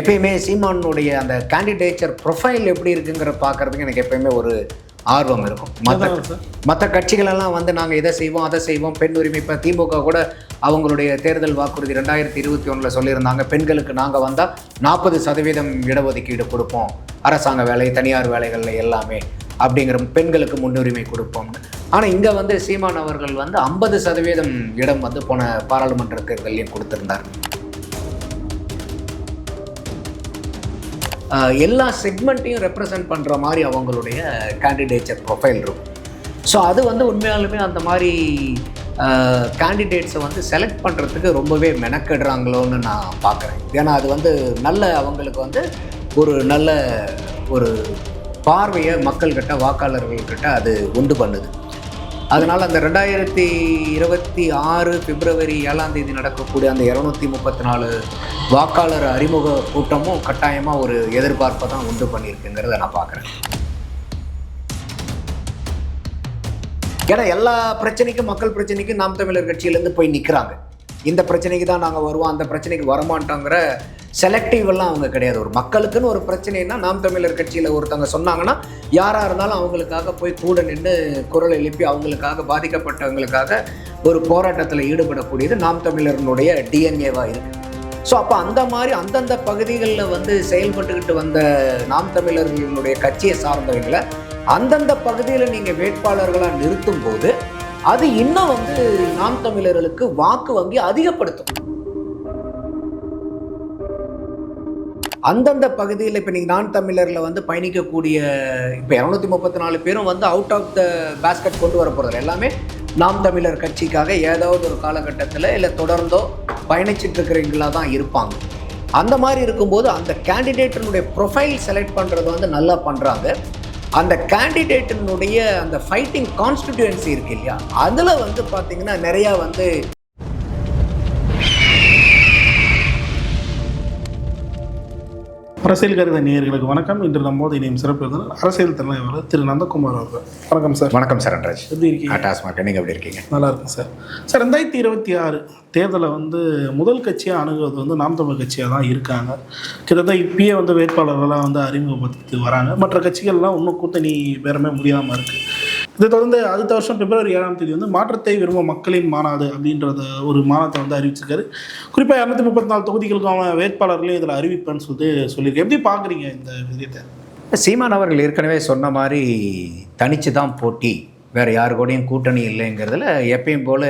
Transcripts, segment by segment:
எப்பயுமே சீமானுடைய அந்த கேண்டிடேச்சர் ப்ரொஃபைல் எப்படி இருக்குங்கிற பார்க்கறதுக்கு எனக்கு எப்பயுமே ஒரு ஆர்வம் இருக்கும். மற்ற. மற்ற கட்சிகளெல்லாம் வந்து நாங்கள் இதை செய்வோம் அதை செய்வோம். பெண் உரிமை இப்போ திமுக கூட அவங்களுடைய தேர்தல் வாக்குறுதி ரெண்டாயிரத்தி இருபத்தி ஒன்றில் சொல்லியிருந்தாங்க. பெண்களுக்கு நாங்கள் வந்தால் நாற்பது சதவீதம் இடஒதுக்கீடு கொடுப்போம். அரசாங்க வேலை தனியார் வேலைகளில் எல்லாமே அப்படிங்கிற பெண்களுக்கு முன்னுரிமை கொடுப்போம்னு. ஆனால் இங்கே வந்து சீமான் அவர்கள் வந்து ஐம்பது சதவீதம் இடம் வந்து போன பாராளுமன்ற தேர்தலையும் கொடுத்திருந்தார். எல்லா செக்மெண்ட்டையும் ரெப்ரசன்ட் பண்ணுற மாதிரி அவங்களுடைய கேண்டிடேச்சர் ப்ரொஃபைல் இருக்கும். ஸோ அது வந்து உண்மையாலுமே அந்த மாதிரி கேண்டிடேட்ஸை வந்து செலக்ட் பண்ணுறதுக்கு ரொம்பவே மெனக்கெடுறாங்களோன்னு நான் பார்க்குறேன். ஏன்னா அது வந்து நல்ல அவங்களுக்கு வந்து ஒரு நல்ல ஒரு பார்வையை மக்கள்கிட்ட வாக்காளர்கள்கிட்ட அது உண்டு பண்ணுது. அதனால் அந்த ரெண்டாயிரத்தி இருபத்தி ஆறு பிப்ரவரி ஏழாம் தேதி நடக்கக்கூடிய அந்த இரநூத்தி முப்பத்தி நாலு வாக்காளர் அறிமுக கூட்டமும் கட்டாயமாக ஒரு எதிர்பார்ப்பை தான் உண்டு பண்ணியிருக்குங்கிறத நான் பார்க்குறேன். ஏன்னா எல்லா பிரச்சனைக்கும் மக்கள் பிரச்சனைக்கும் நாம் தமிழர் கட்சியிலேருந்து போய் நிற்கிறாங்க இந்த பிரச்சனைக்கு தான் நாங்கள் வருவோம் அந்த பிரச்சனைக்கு வரமாட்டோங்கிற செலக்டிவ் எல்லாம் அவங்க கிடையாது. ஒரு மக்களுக்குன்னு ஒரு பிரச்சனைனா நாம் தமிழர் கட்சியில் ஒருத்தவங்க சொன்னாங்கன்னா யாராக இருந்தாலும் அவங்களுக்காக போய் கூட நின்று குரல் எழுப்பி அவங்களுக்காக பாதிக்கப்பட்டவங்களுக்காக ஒரு போராட்டத்தில் ஈடுபடக்கூடியது நாம் தமிழர்களுடைய டிஎன்ஏவாக இருக்குது ஸோ அப்போ அந்த மாதிரி அந்தந்த பகுதிகளில் வந்து செயல்பட்டுக்கிட்டு வந்த நாம் தமிழர்களுடைய கட்சியை சார்ந்தவங்களை அந்தந்த பகுதியில் நீங்கள் வேட்பாளர்களாக நிறுத்தும் போது அது இன்னும் வந்து நாம் தமிழர்களுக்கு வாக்கு வங்கி அதிகப்படுத்தும். அந்தந்த பகுதியில் இப்போ நீங்கள் நான் தமிழரில் வந்து பயணிக்கக்கூடிய இப்போ இரநூத்தி முப்பத்தி நாலு பேரும் வந்து அவுட் ஆஃப் த பேஸ்கெட் கொண்டு வர போகிறது எல்லாமே நாம் தமிழர் கட்சிக்காக ஏதாவது ஒரு காலகட்டத்தில் இல்லை தொடர்ந்தோ பயணிச்சுட்டு இருக்கிறவங்களா தான் இருப்பாங்க. அந்த மாதிரி இருக்கும்போது அந்த கேண்டிடேட்டினுடைய ப்ரொஃபைல் செலக்ட் பண்ணுறது வந்து நல்லா பண்ணுறாங்க அந்த கேண்டிடேட்டினுடைய அந்த ஃபைட்டிங் கான்ஸ்டிடியூன்சி இருக்கு இல்லையா? அதில் வந்து பார்த்தீங்கன்னா நிறையா வந்து அரசியல் கருத நேயர்களுக்கு வணக்கம். இன்று நம்மோது இணையும் சிறப்பு விருந்தினர் அரசியல் தலைவர் திரு நந்தகுமார் அவர்கள். வணக்கம் சார். வணக்கம் சரண்ராஜ் எப்படி இருக்கீங்க? டாஸ்மாக் நீங்கள் எப்படி இருக்கீங்க? நல்லா இருக்கும் சார். சார் ரெண்டாயிரத்தி இருபத்தி ஆறு தேர்தலை வந்து முதல் கட்சியாக அணுகுவது வந்து நாம் தமிழ் கட்சியாக தான் இருக்காங்க. கிட்டத்தட்ட இப்பயே வந்து வேட்பாளர்கள்லாம் வந்து அறிமுகப்படுத்தி வராங்க. மற்ற கட்சிகள்லாம் இன்னும் கூட்டணி பெறமே முடியாமல் இருக்குது இதை தொடர்ந்து அடுத்த வருஷம் பிப்ரவரி ஏழாம் தேதி வந்து மாற்றத்தை விரும்பும் மக்களின் மாநாடு அப்படின்றத ஒரு மாநாட்டை வந்து அறிவிச்சிருக்காரு. குறிப்பாக இரநூத்தி முப்பத்தி நாலு தொகுதிகளுக்கான வேட்பாளர்களையும் இதில் அறிவிப்பேன்னு சொல்லிட்டு சொல்லியிருக்கேன் எப்படி பார்க்குறீங்க இந்த விஷயத்தை? சீமான் அவர்கள் ஏற்கனவே சொன்ன மாதிரி தனிச்சு தான் போட்டி. வேறு யாரு கூடயும் கூட்டணி இல்லைங்கிறதுல எப்பயும் போல்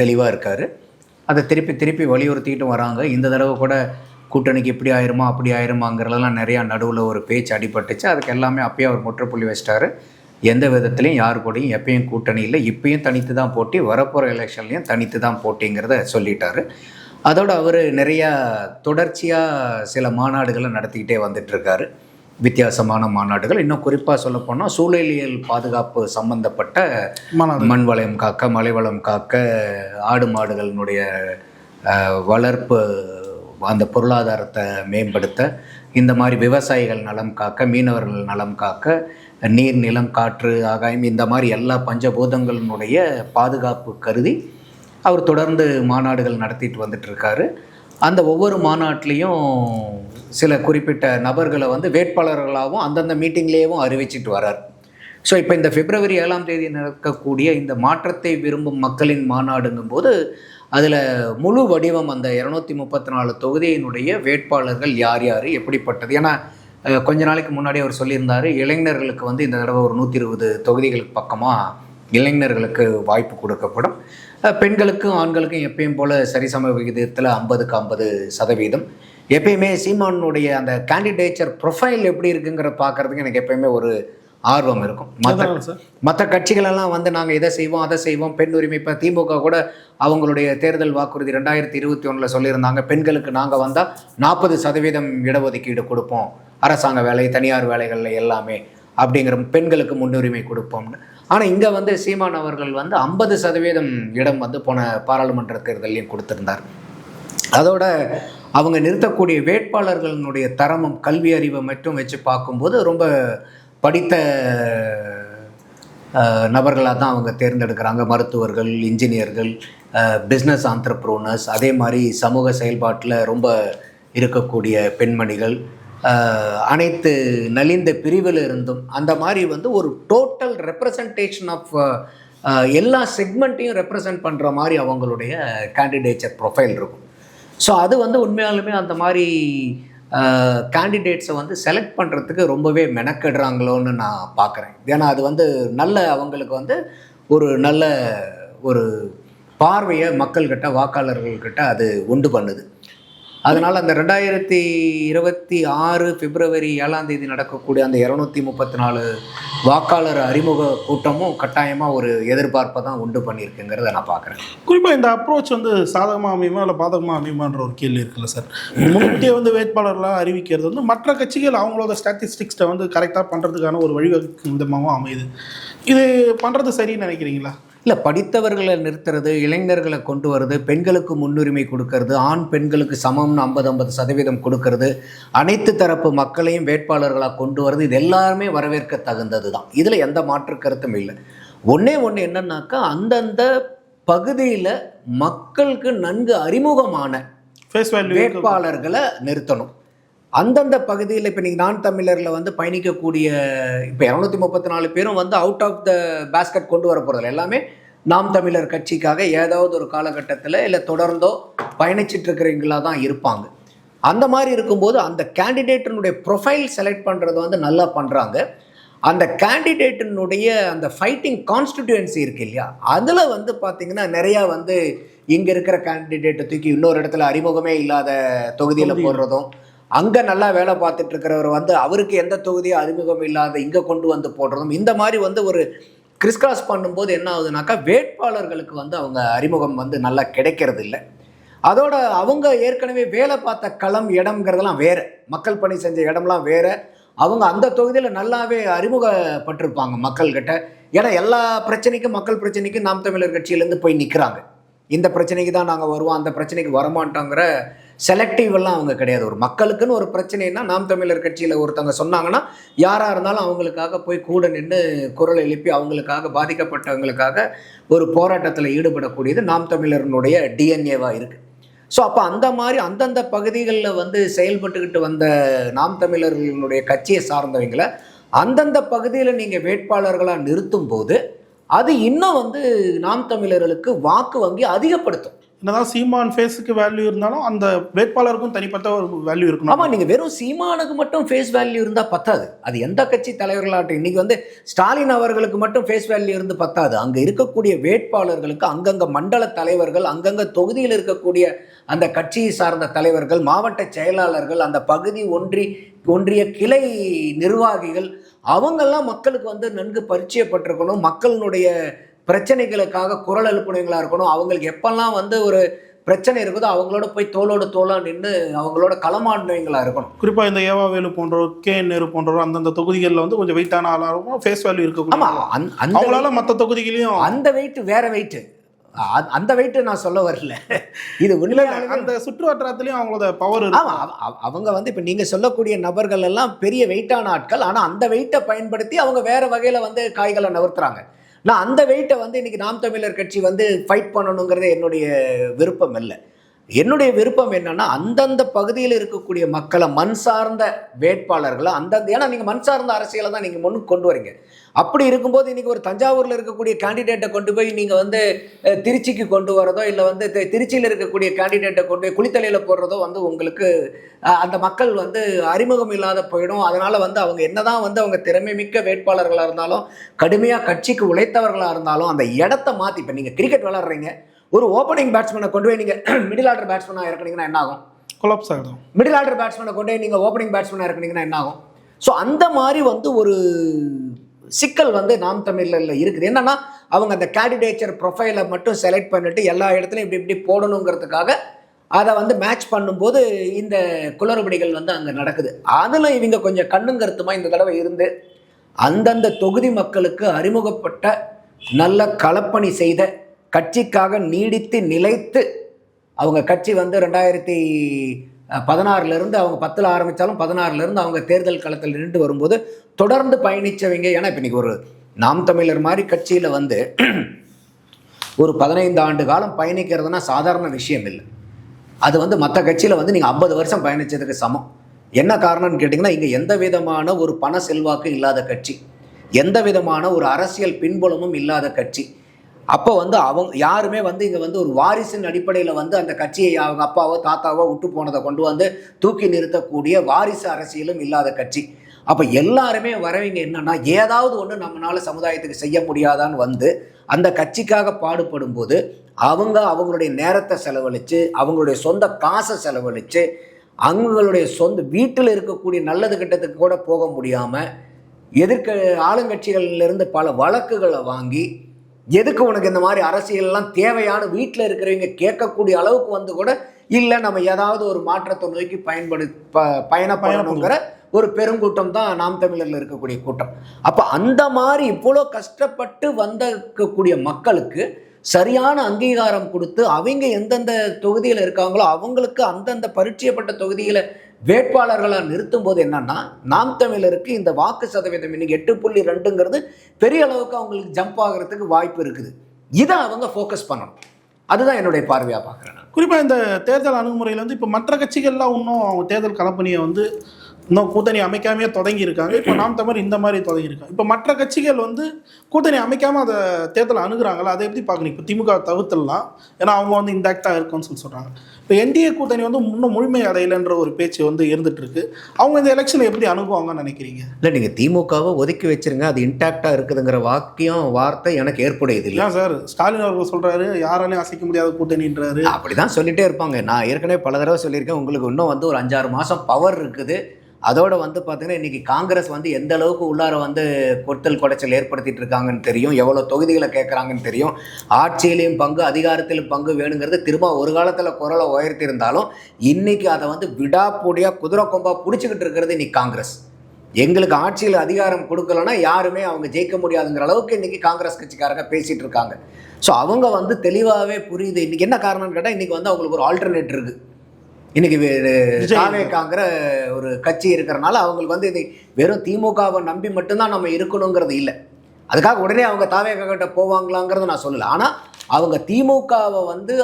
தெளிவாக இருக்கார். அதை திருப்பி திருப்பி வலியுறுத்திக்கிட்டு வராங்க. இந்த தடவை கூட கூட்டணிக்கு இப்படி ஆயிருமா அப்படி ஆயிருமாங்கிறதெல்லாம் நிறையா நடுவில் ஒரு பேச்சு அடிபட்டுச்சு. அதுக்கு எல்லாமே அப்பயே அவர் முற்றுப்புள்ளி வச்சிட்டாரு. எந்த விதத்துலையும் யார் கூடயும் எப்பயும் கூட்டணி இல்லை. இப்பயும் தனித்து தான் போட்டி வரப்போகிற எலெக்ஷன்லையும் தனித்து தான் போட்டிங்கிறத சொல்லிட்டாரு. அதோடு அவர் நிறையா தொடர்ச்சியாக சில மாநாடுகளை நடத்திக்கிட்டே வந்துட்டுருக்காரு. வித்தியாசமான மாநாடுகள். இன்னும் குறிப்பாக சொல்லப்போனால் சூழலியல் பாதுகாப்பு சம்பந்தப்பட்ட மண் வளம் காக்க மலை வளம் காக்க ஆடு மாடுகளினுடைய வளர்ப்பு அந்த பொருளாதாரத்தை மேம்படுத்த இந்த மாதிரி விவசாயிகள் நலம் காக்க மீனவர்கள் நலம் காக்க நீர் நிலம் காற்று ஆகாயம் இந்த மாதிரி எல்லா பஞ்சபூதங்களினுடைய பாதுகாப்பு கருதி அவர் தொடர்ந்து மாநாடுகள் நடத்திட்டு வந்துட்டுருக்காரு. அந்த ஒவ்வொரு மாநாட்டிலையும் சில குறிப்பிட்ட நபர்களை வந்து வேட்பாளர்களாகவும் அந்தந்த மீட்டிங்லேயும் அறிவிச்சிட்டு வரார். ஸோ இப்போ இந்த பிப்ரவரி ஏழாம் தேதி நடக்கக்கூடிய இந்த மாற்றத்தை விரும்பும் மக்களின் மாநாடுங்கும்போது அதில் முழு வடிவம் அந்த இரநூத்தி முப்பத்தி நாலு தொகுதியினுடைய வேட்பாளர்கள் யார் யார் எப்படிப்பட்டது? ஏன்னா கொஞ்ச நாளைக்கு முன்னாடி அவர் சொல்லியிருந்தார் இளைஞர்களுக்கு வந்து இந்த தடவை ஒரு நூற்றி இருபது தொகுதிகளுக்கு பக்கமாக இளைஞர்களுக்கு வாய்ப்பு கொடுக்கப்படும். பெண்களுக்கும் ஆண்களுக்கும் எப்பயும் போல் சரிசம விகிதத்தில் ஐம்பதுக்கு ஐம்பது சதவீதம். எப்பயுமே சீமானுடைய அந்த கேண்டிடேச்சர் ப்ரொஃபைல் எப்படி இருக்குங்கிற பார்க்கறதுக்கு எனக்கு எப்பயுமே ஒரு ஆர்வம் இருக்கும். மற்ற மற்ற கட்சிகளெல்லாம் வந்து நாங்கள் இதை செய்வோம் அதை செய்வோம். பெண் உரிமை இப்போ திமுக கூட அவங்களுடைய தேர்தல் வாக்குறுதி ரெண்டாயிரத்தி இருபத்தி ஒன்றில் சொல்லியிருந்தாங்க. பெண்களுக்கு நாங்கள் வந்தால் நாற்பது சதவீதம் இடஒதுக்கீடு கொடுப்போம். அரசாங்க வேலை தனியார் வேலைகளில் எல்லாமே அப்படிங்கிற பெண்களுக்கு முன்னுரிமை கொடுப்போம்னு. ஆனால் இங்கே வந்து சீமான் அவர்கள் வந்து ஐம்பது சதவீதம் இடம் வந்து போன பாராளுமன்ற தேர்தலையும் கொடுத்திருந்தார். அதோட அவங்க நிறுத்தக்கூடிய வேட்பாளர்களினுடைய தரமும் கல்வி அறிவை மட்டும் வச்சு பார்க்கும்போது ரொம்ப படித்த நபர்களாக தான் அவங்க தேர்ந்தெடுக்கிறாங்க. மருத்துவர்கள் இன்ஜினியர்கள் பிஸ்னஸ் ஆண்டர்ப்ரோனர்ஸ் அதே மாதிரி சமூக செயல்பாட்டில் ரொம்ப இருக்கக்கூடிய பெண்மணிகள். அனைத்து நலிந்த பிரிவில் இருந்தும் அந்த மாதிரி வந்து ஒரு டோட்டல் ரெப்ரசன்டேஷன் ஆஃப் எல்லா செக்மெண்ட்டையும் ரெப்ரசன்ட் பண்ணுற மாதிரி அவங்களுடைய கேண்டிடேச்சர் ப்ரொஃபைல் இருக்கும். ஸோ அது வந்து உண்மையாலுமே அந்த மாதிரி கேண்டிடேட்ஸை வந்து செலக்ட் பண்ணுறதுக்கு ரொம்பவே மெனக்கெடுறாங்களோன்னு நான் பார்க்குறேன். ஏன்னா அது வந்து நல்ல அவங்களுக்கு வந்து ஒரு நல்ல ஒரு பார்வையை மக்கள்கிட்ட வாக்காளர்கள்கிட்ட அது உண்டு பண்ணுது. அதனால் அந்த ரெண்டாயிரத்தி இருபத்தி ஆறு பிப்ரவரி ஏழாம் தேதி நடக்கக்கூடிய அந்த இரநூத்தி முப்பத்தி நாலு வாக்காளர் அறிமுக கூட்டமும் கட்டாயமாக ஒரு எதிர்பார்ப்பை தான் உண்டு பண்ணியிருக்குங்கிறத நான் பார்க்குறேன். குறிப்பாக இந்த அப்ரோச் வந்து சாதகமாக அமையுமா இல்லை பாதகமாக அமையுமான்ற ஒரு கேள்வி இருக்குல்ல சார்? முக்கிய வந்து வேட்பாளர்லாம் அறிவிக்கிறது வந்து மற்ற கட்சிகள் அவங்களோட ஸ்டாட்டிஸ்டிக்ஸை வந்து கரெக்டாக பண்ணுறதுக்கான ஒரு வழிவகுக்கும் விதமாகவும் அமையுது. இது பண்ணுறது சரின்னு நினைக்கிறீங்களா? இல்லை படித்தவர்களை நிறுத்துறது இளைஞர்களை கொண்டு வர்றது பெண்களுக்கு முன்னுரிமை கொடுக்கறது ஆண் பெண்களுக்கு சமம்னு ஐம்பது ஐம்பது சதவீதம் கொடுக்கறது அனைத்து தரப்பு மக்களையும் வேட்பாளர்களாக கொண்டு வர்றது இது எல்லாருமே வரவேற்க தகுந்தது தான் இதில் எந்த மாற்று கருத்தும் இல்லை. ஒன்றே ஒன்று என்னன்னாக்கா அந்தந்த பகுதியில் மக்களுக்கு நன்கு அறிமுகமான வேட்பாளர்களை நிறுத்தணும். அந்தந்த பகுதியில் இப்போ நீங்கள் நான் தமிழரில் வந்து பயணிக்கக்கூடிய இப்போ இரநூத்தி முப்பத்தி நாலு பேரும் வந்து அவுட் ஆஃப் த பேஸ்கெட் கொண்டு வர போகிறதில்ல எல்லாமே நாம் தமிழர் கட்சிக்காக ஏதாவது ஒரு காலகட்டத்தில் இல்லை தொடர்ந்தோ பயணிச்சிட்டு இருக்கிறவங்களா தான் இருப்பாங்க. அந்த மாதிரி இருக்கும்போது அந்த கேண்டிடேட்டினுடைய ப்ரொஃபைல் செலக்ட் பண்ணுறது வந்து நல்லா பண்ணுறாங்க அந்த கேண்டிடேட்டினுடைய அந்த ஃபைட்டிங் கான்ஸ்டிடியூன்சி இருக்கு இல்லையா? அதில் வந்து பார்த்தீங்கன்னா நிறையா வந்து இங்கே இருக்கிற கேண்டிடேட்டை தூக்கி இன்னொரு இடத்துல அறிமுகமே இல்லாத தொகுதியில். போடுறதும் அங்கே நல்லா வேலை பார்த்துட்டு இருக்கிறவர் வந்து அவருக்கு எந்த தொகுதியும் அறிமுகம் இல்லாத இங்கே கொண்டு வந்து போடுறதும் இந்த மாதிரி வந்து ஒரு கிறிஸ்கிராஸ் பண்ணும்போது என்ன ஆகுதுனாக்கா வேட்பாளர்களுக்கு வந்து அவங்க அறிமுகம் வந்து நல்லா கிடைக்கிறது இல்லை அதோட அவங்க ஏற்கனவே வேலை பார்த்த களம் இடம்ங்கிறதெல்லாம் வேறு. மக்கள் பணி செஞ்ச இடம்லாம் வேறு. அவங்க அந்த தொகுதியில் நல்லாவே அறிமுகப்பட்டிருப்பாங்க மக்கள்கிட்ட. ஏன்னா எல்லா பிரச்சனைக்கும் மக்கள் பிரச்சனைக்கும் நாம் தமிழர் கட்சியிலேருந்து போய் நிற்கிறாங்க இந்த பிரச்சனைக்கு தான் நாங்கள் வருவோம் அந்த பிரச்சனைக்கு வரமாட்டோங்கிற செலக்டிவெல்லாம் அவங்க கிடையாது. ஒரு மக்களுக்குன்னு ஒரு பிரச்சனைனா நாம் தமிழர் கட்சியில் ஒருத்தவங்க சொன்னாங்கன்னா யாராக இருந்தாலும் அவங்களுக்காக போய் கூட நின்று குரல் எழுப்பி அவங்களுக்காக பாதிக்கப்பட்டவங்களுக்காக ஒரு போராட்டத்தில் ஈடுபடக்கூடியது நாம் தமிழர்னுடைய டிஎன்ஏவாக இருக்குது ஸோ அப்போ அந்த மாதிரி அந்தந்த பகுதிகளில் வந்து செயல்பட்டுக்கிட்டு வந்த நாம் தமிழர்களுடைய கட்சியை சார்ந்தவங்களை அந்தந்த பகுதியில் நீங்கள் வேட்பாளர்களாக நிறுத்தும் போது அது இன்னும் வந்து நாம் தமிழர்களுக்கு வாக்கு வங்கி அதிகப்படுத்தும். என்னதான் சீமான் ஃபேஸுக்கு வேல்யூ இருந்தாலும் அந்த வேட்பாளருக்கும் தனிப்பட்ட ஒரு வேல்யூ இருக்கணும். ஆமாம் நீங்கள் வெறும் சீமானுக்கு மட்டும் ஃபேஸ் வேல்யூ இருந்தால் பத்தாது. அது எந்த கட்சி தலைவர்களாகட்டும் இன்றைக்கி வந்து ஸ்டாலின் அவர்களுக்கு மட்டும் ஃபேஸ் வேல்யூ இருந்து பத்தாது. அங்கே இருக்கக்கூடிய வேட்பாளர்களுக்கு அங்கங்கே மண்டல தலைவர்கள் அங்கங்கே தொகுதியில் இருக்கக்கூடிய அந்த கட்சியை சார்ந்த தலைவர்கள் மாவட்ட செயலாளர்கள் அந்த பகுதி ஒன்றி ஒன்றிய கிளை நிர்வாகிகள் அவங்கெல்லாம் மக்களுக்கு வந்து நன்கு பரிச்சயப்பட்டிருக்கணும். மக்களினுடைய பிரச்சனைகளுக்காக குரல் எழுப்புனவங்களா இருக்கணும். அவங்களுக்கு எப்பெல்லாம் வந்து ஒரு பிரச்சனை இருக்குதோ அவங்களோட போய் தோளோட தோளா நின்று அவங்களோட களமாடினவங்களா இருக்கணும். குறிப்பாக இந்த ஏவா வேலு போன்றோர் கே நேரு போன்றோர் அந்தந்த தொகுதிகளில் வந்து கொஞ்சம் வெயிட்டான ஆளாகவும் ஃபேஸ் வேல்யூ அந்த அவங்களால மற்ற தொகுதிகளையும் அந்த வெயிட் வேற வெயிட் அந்த வெயிட் நான் சொல்ல வரல. இது உண்மையில அந்த சுற்று வட்டாரத்திலையும் அவங்களோட பவர் அவங்க வந்து இப்ப நீங்க சொல்லக்கூடிய நபர்கள் எல்லாம் பெரிய வெயிட்டான ஆட்கள். ஆனா அந்த வெயிட்டை பயன்படுத்தி அவங்க வேற வகையில வந்து காய்களை நகர்த்துறாங்க. நான் அந்த வெயிட்டை வந்து இன்னைக்கு நாம் தமிழர் கட்சி வந்து ஃபைட் பண்ணணுங்கிறது என்னுடைய விருப்பம் இல்லை என்னுடைய விருப்பம் என்னன்னா அந்தந்த பகுதியில் இருக்கக்கூடிய மக்களை மண் சார்ந்த வேட்பாளர்களை அந்தந்த ஏன்னா நீங்கள் மண் சார்ந்த அரசியலை தான் நீங்கள் முன்னுக்கு கொண்டு வரீங்க. அப்படி இருக்கும்போது இன்னைக்கு ஒரு தஞ்சாவூரில் இருக்கக்கூடிய கேண்டிடேட்டை கொண்டு போய் நீங்கள் வந்து திருச்சிக்கு கொண்டு வரதோ இல்லை வந்து திருச்சியில் இருக்கக்கூடிய கேண்டிடேட்டை கொண்டு போய் குளித்தலையில் போடுறதோ வந்து உங்களுக்கு அந்த மக்கள் வந்து அறிமுகம் இல்லாத போயிடும். அதனால் வந்து அவங்க என்னதான் வந்து அவங்க திறமை மிக்க வேட்பாளர்களாக இருந்தாலும் கடுமையாக கட்சிக்கு உழைத்தவர்களாக இருந்தாலும் அந்த இடத்த மாற்றி இப்போ நீங்கள் கிரிக்கெட் விளாட்றீங்க ஒரு ஓப்பனிங் பேட்ஸ்மேனை கொண்டு போய் நீங்கள் மிடில் ஆர்டர் பேட்ஸ்மேனாக இறக்குனீங்கன்னா என்ன ஆகும்? கொலாப்ஸ் ஆகிடும் மிடில் ஆர்டர் பேட்ஸ்மேனை கொண்டு போய் நீங்கள் ஓப்பனிங் பேட்ஸ்மேனாக இறக்குனீங்கன்னா என்ன ஆகும்? ஸோ அந்த மாதிரி வந்து ஒரு சிக்கல் வந்து நாம் தமிழில் இருக்குது. என்னன்னா அவங்க அந்த கேண்டிடேச்சர் ப்ரொஃபைலை மட்டும் செலக்ட் பண்ணிட்டு எல்லா இடத்துலையும் இப்படி இப்படி போடணுங்கிறதுக்காக அதை வந்து மேட்ச் பண்ணும்போது இந்த குளறுபடிகள் வந்து அங்கே நடக்குது. அதில் இவங்க கொஞ்சம் கண்ணும் கருத்துமா இந்த தடவை இருந்து அந்தந்த தொகுதி மக்களுக்கு அறிமுகப்பட்ட நல்ல களப்பணி செய்த கட்சிக்காக நீடித்து நிலைத்து அவங்க கட்சி வந்து ரெண்டாயிரத்தி பதினாறுலேருந்து அவங்க பத்தில் ஆரம்பித்தாலும் பதினாறுலேருந்து அவங்க தேர்தல் களத்தில் நின்று வரும்போது தொடர்ந்து பயணித்தவங்க ஏன்னா இப்போ இன்றைக்கி ஒரு நாம் தமிழர் மாதிரி கட்சியில் வந்து ஒரு பதினைந்து ஆண்டு காலம் பயணிக்கிறதுனா சாதாரண விஷயம் இல்லை. அது வந்து மற்ற கட்சியில் வந்து நீங்கள் ஐம்பது வருஷம் பயணித்ததுக்கு சமம். என்ன காரணம்னு கேட்டிங்கன்னா இங்கே எந்த விதமான ஒரு பண செல்வாக்கு இல்லாத கட்சி எந்த விதமான ஒரு அரசியல் பின்புலமும் இல்லாத கட்சி அப்போ வந்து அவங்க யாருமே வந்து இங்கே வந்து ஒரு வாரிசின் அடிப்படையில் வந்து அந்த கட்சியை அவங்க அப்பாவோ தாத்தாவோ விட்டு போனதை கொண்டு வந்து தூக்கி நிறுத்தக்கூடிய வாரிசு அரசியலும் இல்லாத கட்சி. அப்போ எல்லாருமே வரவங்க என்னன்னா ஏதாவது ஒன்று நம்மளால சமுதாயத்துக்கு செய்ய முடியாதான்னு வந்து அந்த கட்சிக்காக பாடுபடும் போது அவங்க அவங்களுடைய நேரத்தை செலவழித்து அவங்களுடைய சொந்த காசை செலவழித்து அவங்களுடைய சொந்த வீட்டில் இருக்கக்கூடிய நல்லது கிட்டத்துக்கு கூட போக முடியாமல் எதிர்க்க ஆளுங்கட்சிகளிலிருந்து பல வழக்குகளை வாங்கி எதுக்கு உனக்கு இந்த மாதிரி அரசியல்லாம் தேவையான வீட்டில் இருக்கிறவங்க கேட்கக்கூடிய அளவுக்கு வந்து கூட இல்லை நம்ம ஏதாவது ஒரு மாற்றத்தை நோக்கி பயன்படு ப பயணப்படணுங்கிற ஒரு பெருங்கூட்டம் தான் நாம் தமிழரில் இருக்கக்கூடிய கூட்டம். அப்போ அந்த மாதிரி இவ்வளோ கஷ்டப்பட்டு வந்திருக்கக்கூடிய மக்களுக்கு சரியான அங்கீகாரம் கொடுத்து அவங்க எந்தெந்த தொகுதியில் இருக்காங்களோ அவங்களுக்கு அந்தந்த பரிச்சயப்பட்ட தொகுதியில் வேட்பாளர்களாக நிறுத்தும் போது என்னன்னா நாம் தமிழருக்கு இந்த வாக்கு சதவீதம் இன்னைக்கு எட்டு புள்ளி ரெண்டுங்கிறது பெரிய அளவுக்கு அவங்களுக்கு ஜம்ப் ஆகிறதுக்கு வாய்ப்பு இருக்குது. இதை அவங்க ஃபோக்கஸ் பண்ணணும். அதுதான் என்னுடைய பார்வையாக பார்க்குறேன் குறிப்பாக இந்த தேர்தல் அணுகுமுறையில் வந்து இப்போ மற்ற கட்சிகள்லாம் இன்னும் அவங்க தேர்தல் களப்பணியை வந்து இன்னும் கூட்டணி அமைக்காமையே தொடங்கி இருக்காங்க இப்போ நாம் தமிழ் இந்த மாதிரி தொடங்கி இருக்காங்க இப்போ மற்ற கட்சிகள் வந்து கூட்டணி அமைக்காம அதை தேர்தல் அணுகுறாங்களா? அதை எப்படி பார்க்கணும்? இப்போ திமுக தவிர்த்துடலாம். ஏன்னா அவங்க வந்து இன்டாக்டாக இருக்கும்னு சொல்லி சொல்கிறாங்க இப்போ என்டிஏ கூட்டணி வந்து இன்னும் முழுமை அடையலைன்ற ஒரு பேச்சு வந்து இருந்துட்டு இருக்கு அவங்க இந்த எலெக்ஷனை எப்படி அணுகுவாங்கன்னு நினைக்கிறீங்க? இல்லை நீங்கள் திமுகவை ஒதுக்கி வச்சிருங்க. அது இன்டாக்டாக இருக்குதுங்கிற வாக்கியம் வார்த்தை எனக்கு ஏற்புடையது இல்லை சார்? ஸ்டாலின் அவர்கள் சொல்றாரு யாராலையும் அசைக்க முடியாத கூட்டணின்றாரு. அப்படிதான் சொல்லிட்டே இருப்பாங்க. நான் ஏற்கனவே பல தடவை சொல்லியிருக்கேன். உங்களுக்கு இன்னும் வந்து ஒரு அஞ்சாறு மாதம் பவர் இருக்குது. அதோட வந்து பார்த்தீங்கன்னா இன்னைக்கு காங்கிரஸ் வந்து எந்த அளவுக்கு உள்ளார வந்து கொத்தல் குடைச்சல் ஏற்படுத்திட்டு இருக்காங்கன்னு தெரியும் எவ்வளோ தொகுதிகளை கேட்குறாங்கன்னு தெரியும் ஆட்சியிலையும் பங்கு அதிகாரத்திலும் பங்கு வேணுங்கிறது திரும்ப ஒரு காலத்தில் குரலை உயர்த்தி இருந்தாலும் இன்னைக்கு அதை வந்து விடாப்பூடியாக குதிரை கொம்பாக பிடிச்சிக்கிட்டு இருக்கிறது இன்னைக்கு காங்கிரஸ். எங்களுக்கு ஆட்சியில் அதிகாரம் கொடுக்கலன்னா யாருமே அவங்க ஜெயிக்க முடியாதுங்கிற அளவுக்கு இன்னைக்கு காங்கிரஸ் கட்சிக்காரங்க பேசிட்டு இருக்காங்க. ஸோ அவங்க வந்து தெளிவாகவே புரியுது இன்னைக்கு என்ன காரணம்னு கேட்டால் இன்னைக்கு வந்து அவங்களுக்கு ஒரு ஆல்டர்னேட் இருக்குது இன்னைக்கு. தாவேக்காங்கிற ஒரு கட்சி இருக்கிறனால அவங்களுக்கு வந்து இது வெறும் திமுகவை நம்பி மட்டும்தான் நம்ம இருக்கணுங்கிறது இல்லை. அதுக்காக உடனே அவங்க தாவேக்கா கிட்ட போவாங்களாங்கிறத நான் சொல்லலை. ஆனால் அவங்க திமுகவை வந்து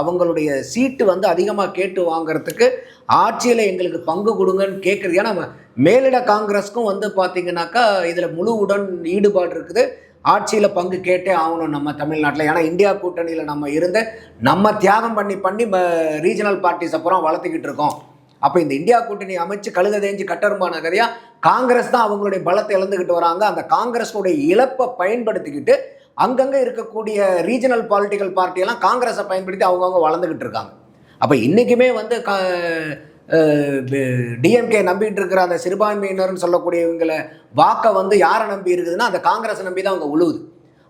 அவங்களுடைய சீட்டு வந்து அதிகமாக கேட்டு வாங்குறதுக்கு ஆட்சியில் எங்களுக்கு பங்கு கொடுங்கன்னு கேட்குறது ஏன்னா மேலிட காங்கிரஸ்க்கும் வந்து பார்த்தீங்கன்னாக்கா இதில் முழு உடன் ஈடுபாடு இருக்குது. ஆட்சியில் பங்கு கேட்டே ஆகணும் நம்ம தமிழ்நாட்டில். ஏன்னா இந்தியா கூட்டணியில் நம்ம இருந்து நம்ம தியாகம் பண்ணி பண்ணி ரீஜனல் பார்ட்டிஸ் அப்புறம் வளர்த்துக்கிட்டு இருக்கோம். அப்போ இந்த இந்தியா கூட்டணி அமைச்சு கழுத தேஞ்சு கட்டரும்பான நகரியா? காங்கிரஸ் தான் அவங்களுடைய பலத்தை இழந்துக்கிட்டு வராங்க. அந்த காங்கிரஸுடைய இழப்பை பயன்படுத்திக்கிட்டு அங்கங்கே இருக்கக்கூடிய ரீஜனல் பாலிட்டிக்கல் பார்ட்டியெல்லாம் காங்கிரஸை பயன்படுத்தி அவங்கவுங்க வளர்ந்துக்கிட்டு இருக்காங்க. அப்போ இன்றைக்குமே வந்து க டிஎம்கே நம்பிட்டு இருக்கிற அந்த சிறுபான்மையினர்னு சொல்லக்கூடியவங்களை வாக்கை வந்து யாரை நம்பி இருக்குதுன்னா அந்த காங்கிரஸை நம்பி தான் அவங்க உழுவுது.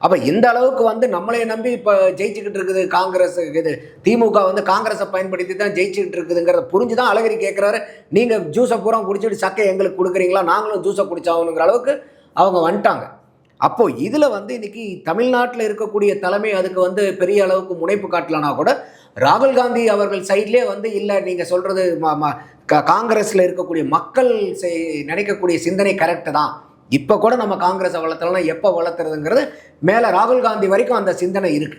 அப்போ இந்த அளவுக்கு வந்து நம்மளே நம்பி இப்போ ஜெயிச்சுக்கிட்டு இருக்குது காங்கிரஸ் இது திமுக வந்து காங்கிரஸை பயன்படுத்தி தான் ஜெயிச்சுக்கிட்டு இருக்குதுங்கிறத புரிஞ்சு தான் அழகிரி கேட்குறாரு நீங்கள் ஜூஸை பூரா குடிச்சிட்டு சக்கை எங்களுக்கு கொடுக்குறீங்களா? நாங்களும் ஜூஸை குடிச்சாகணுங்கிற அளவுக்கு அவங்க வந்துட்டாங்க. அப்போது இதில் வந்து இன்றைக்கி தமிழ்நாட்டில் இருக்கக்கூடிய தலைமை அதுக்கு வந்து பெரிய அளவுக்கு முனைப்பு காட்டலனா கூட ராகுல் காந்தி அவர்கள் சைட்லேயே வந்து இல்லை நீங்கள் சொல்கிறது காங்கிரஸில் இருக்கக்கூடிய மக்கள் செய்- நினைக்கக்கூடிய சிந்தனை கரெக்டு தான். இப்போ கூட நம்ம காங்கிரஸை வளர்த்தலாம் எப்போ வளர்த்துறதுங்கிறது மேலே ராகுல் காந்தி வரைக்கும் அந்த சிந்தனை இருக்கு.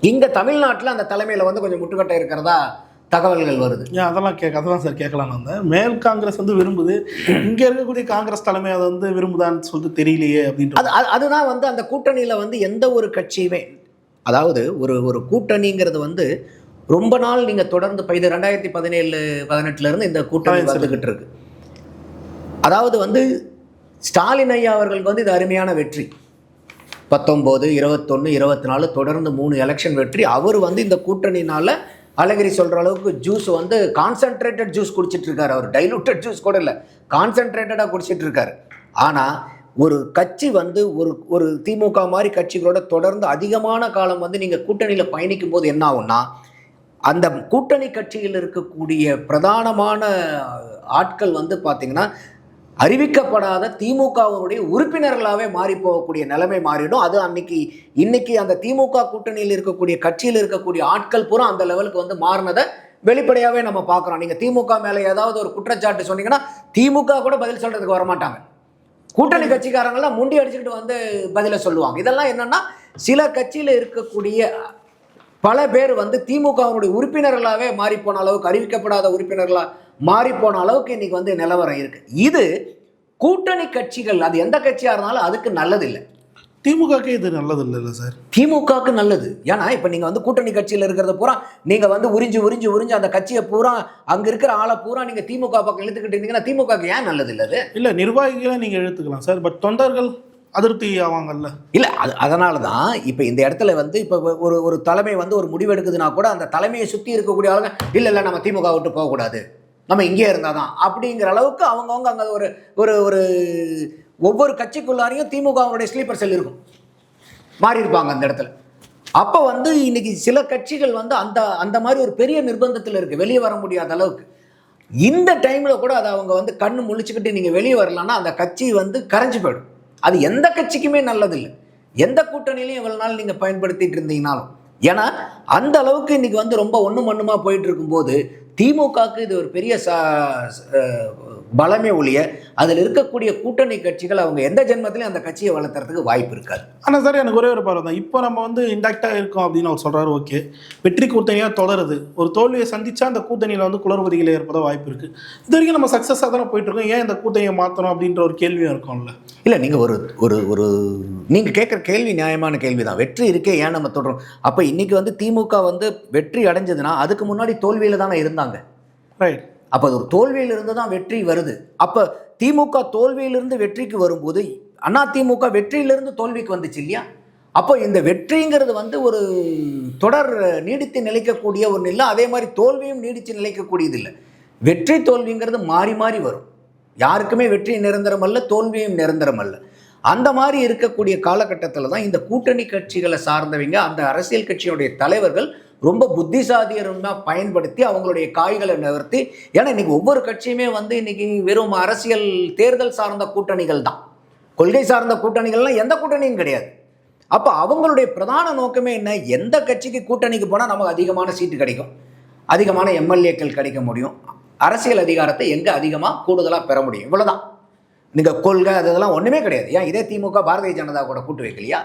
இங்கே தமிழ்நாட்டில் அந்த தலைமையில் வந்து கொஞ்சம் முட்டுக்கட்டை இருக்கிறதா தகவல்கள் வருது. அதெல்லாம் கேட்க அதெல்லாம் சார் கேட்கலான்னு வந்தேன். மேல் காங்கிரஸ் வந்து விரும்புது. இங்கே இருக்கக்கூடிய காங்கிரஸ் தலைமை அதை வந்து விரும்புதான்னு சொல்லிட்டு தெரியலையே அப்படின்ற அது அது- அதுதான் வந்து அந்த கூட்டணியில் வந்து எந்த ஒரு கட்சியுமே அதாவது ஒரு ஒரு கூட்டணிங்கிறது வந்து ரொம்ப நாள் நீங்கள் தொடர்ந்து இது ரெண்டாயிரத்தி பதினேழு பதினெட்டுலேருந்து இந்த கூட்டணி. வந்துக்கிட்டு இருக்கு அதாவது வந்து ஸ்டாலின் ஐயா அவர்களுக்கு வந்து இது அருமையான வெற்றி. பத்தொம்போது இருபத்தொன்று இருபத்தி நாலு தொடர்ந்து மூணு எலெக்ஷன் வெற்றி. அவர் வந்து இந்த கூட்டணினால அழகிரி சொல்கிற அளவுக்கு ஜூஸ் வந்து கான்சென்ட்ரேட்டட் ஜூஸ் குடிச்சிட்டு இருக்காரு அவர். டைலூட்டட் ஜூஸ் கூட இல்லை. கான்சென்ட்ரேட்டடாக குடிச்சிட்டு இருக்காரு ஆனால் ஒரு கட்சி வந்து ஒரு ஒரு திமுக மாதிரி கட்சிகளோட தொடர்ந்து அதிகமான காலம் வந்து நீங்கள் கூட்டணியில் பயணிக்கும் போது என்ன ஆகும்னா அந்த கூட்டணி கட்சியில் இருக்கக்கூடிய பிரதானமான ஆட்கள் வந்து பார்த்தீங்கன்னா அறிவிக்கப்படாத திமுகவினுடைய உறுப்பினர்களாகவே மாறி போகக்கூடிய நிலைமை மாறிடும். அது அன்னைக்கு இன்னைக்கு அந்த திமுக கூட்டணியில் இருக்கக்கூடிய கட்சியில் இருக்கக்கூடிய ஆட்கள் பூரா அந்த லெவலுக்கு வந்து மாறினதை வெளிப்படையாகவே நம்ம பார்க்குறோம் நீங்கள் திமுக மேலே ஏதாவது ஒரு குற்றச்சாட்டு சொன்னீங்கன்னா திமுக கூட பதில் சொல்கிறதுக்கு வரமாட்டாங்க. கூட்டணி கட்சிக்காரங்களாம் முண்டி அடிச்சுக்கிட்டு வந்து பதிலை சொல்லுவாங்க. இதெல்லாம் என்னன்னா சில கட்சியில் இருக்கக்கூடிய பல பேர் வந்து திமுகவினுடைய உறுப்பினர்களாகவே மாறி போன அளவுக்கு அறிவிக்கப்படாத உறுப்பினர்களாக மாறி போன அளவுக்கு இன்னைக்கு வந்து நிலவரம் இருக்கு. இது கூட்டணி கட்சிகள் அது எந்த கட்சியாக இருந்தாலும் அதுக்கு நல்லதில்லை. திமுகக்கு இது நல்லது இல்லைல்ல சார். திமுகவுக்கு நல்லது. ஏன்னா இப்போ நீங்கள் வந்து கூட்டணி கட்சியில் இருக்கிறத பூரா நீங்கள் வந்து உறிஞ்சு உறிஞ்சு உறிஞ்சு அந்த கட்சியை பூரா அங்கே இருக்கிற ஆளை பூரா நீங்கள் திமுக பக்கம் இழுத்துக்கிட்டு இருந்தீங்கன்னா திமுகவுக்கு ஏன் நல்லது இல்லை அது? இல்லை நிர்வாகிகளை நீங்கள் இழுத்துக்கலாம் சார். பட் தொண்டர்கள் அதிருப்தி ஆவாங்கல்ல. இல்லை அது அதனால தான் இப்போ இந்த இடத்துல வந்து இப்போ ஒரு ஒரு தலைமை வந்து ஒரு முடிவு எடுக்குதுன்னா கூட அந்த தலைமையை சுற்றி இருக்கக்கூடிய ஆளுங்க இல்லை இல்லை நம்ம திமுக விட்டு போகக்கூடாது. நம்ம இங்கே இருந்தால் தான் அப்படிங்கிற அளவுக்கு அவங்கவுங்க அங்கே ஒரு ஒரு ஒரு ஒவ்வொரு கட்சிக்குள்ளாரையும் திமுகவுடைய ஸ்லீப்பர் செல் இருக்கும். மாறி இருப்பாங்க அந்த இடத்துல. அப்போ வந்து இன்னைக்கு சில கட்சிகள் வந்து அந்த அந்த மாதிரி ஒரு பெரிய நிர்பந்தத்தில் இருக்குது வெளியே வர முடியாத அளவுக்கு. இந்த டைமில் கூட அதை அவங்க வந்து கண்ணு முழிச்சுக்கிட்டு நீங்கள் வெளியே வரலன்னா அந்த கட்சி வந்து கரைஞ்சு போயிடும். அது எந்த கட்சிக்குமே நல்லதில்லை. எந்த கூட்டணியிலையும் இவ்வளோ நாள் நீங்கள் பயன்படுத்திட்டு இருந்தீங்கனாலும். ஏன்னா அந்த அளவுக்கு இன்னைக்கு வந்து ரொம்ப ஒன்று மண்ணுமா போயிட்டு இருக்கும்போது திமுகவுக்கு இது ஒரு பெரிய பலமே ஒழிய அதில் இருக்கக்கூடிய கூட்டணி கட்சிகள் அவங்க எந்த ஜென்மத்திலையும் அந்த கட்சியை வளர்த்துறதுக்கு வாய்ப்பு இருக்காது. ஆனால் சார் எனக்கு ஒரே ஒரு பார்வை தான். இப்போ நம்ம வந்து இன்டாக்டாக இருக்கோம் அப்படின்னு அவர் சொல்கிறாரு ஓகே வெற்றி கூட்டணியாக தொடருது. ஒரு தோல்வியை சந்திச்சா அந்த கூட்டணியில் வந்து குளறுபதிகள் ஏற்பட வாய்ப்பு இருக்குது இது வரைக்கும் நம்ம சக்ஸஸாக தானே போயிட்டு இருக்கோம். ஏன் இந்த கூட்டணியை மாற்றணும் அப்படின்ற ஒரு கேள்வியும் இருக்கும்ல? இல்லை நீங்கள் ஒரு ஒரு ஒரு நீங்கள் கேட்குற கேள்வி நியாயமான கேள்வி தான் வெற்றி இருக்கே ஏன் நம்ம தொடரும்? அப்போ இன்னைக்கு வந்து திமுக வந்து வெற்றி அடைஞ்சதுன்னா அதுக்கு முன்னாடி தோல்வியில் தானே இருந்தாங்க. ரைட் அப்போ அது ஒரு தோல்வியிலிருந்து தான் வெற்றி வருது. அப்போ திமுக தோல்வியிலிருந்து வெற்றிக்கு வரும்போது அண்ணா திமுக வெற்றியிலிருந்து தோல்விக்கு வந்துச்சு இல்லையா? அப்போ இந்த வெற்றிங்கிறது வந்து ஒரு தொடர் நீடித்து நிலைக்கக்கூடிய ஒன்று இல்லை அதே மாதிரி தோல்வியும் நீடித்து நிலைக்கக்கூடியது இல்லை. வெற்றி தோல்விங்கிறது மாறி மாறி வரும். யாருக்குமே வெற்றி நிரந்தரம் அல்ல தோல்வியும் நிரந்தரம் அல்ல. அந்த மாதிரி இருக்கக்கூடிய காலகட்டத்தில் தான் இந்த கூட்டணி கட்சிகளை சார்ந்தவங்க அந்த அரசியல் கட்சியுடைய தலைவர்கள் ரொம்ப புத்திசாலியமாக பயன்படுத்தி அவங்களுடைய காய்களை நிவர்த்தி ஏன்னா இன்னைக்கு ஒவ்வொரு கட்சியுமே வந்து இன்னைக்கு வெறும் அரசியல் தேர்தல் சார்ந்த கூட்டணிகள் தான். கொள்கை சார்ந்த கூட்டணிகள்லாம் எந்த கூட்டணியும் கிடையாது. அப்போ அவங்களுடைய பிரதான நோக்கமே என்ன? எந்த கட்சிக்கு கூட்டணிக்கு போனால் நமக்கு அதிகமான சீட்டு கிடைக்கும்? அதிகமான எம்எல்ஏக்கள் கிடைக்க முடியும். அரசியல் அதிகாரத்தை எங்கே அதிகமாக கூடுதலாக பெற முடியும்? இவ்வளோதான் நீங்கள் கொள்கை அது இதெல்லாம் ஒன்றுமே கிடையாது. ஏன்? இதே திமுக பாரதிய ஜனதா கூட கூட்டு வைக்கலையா?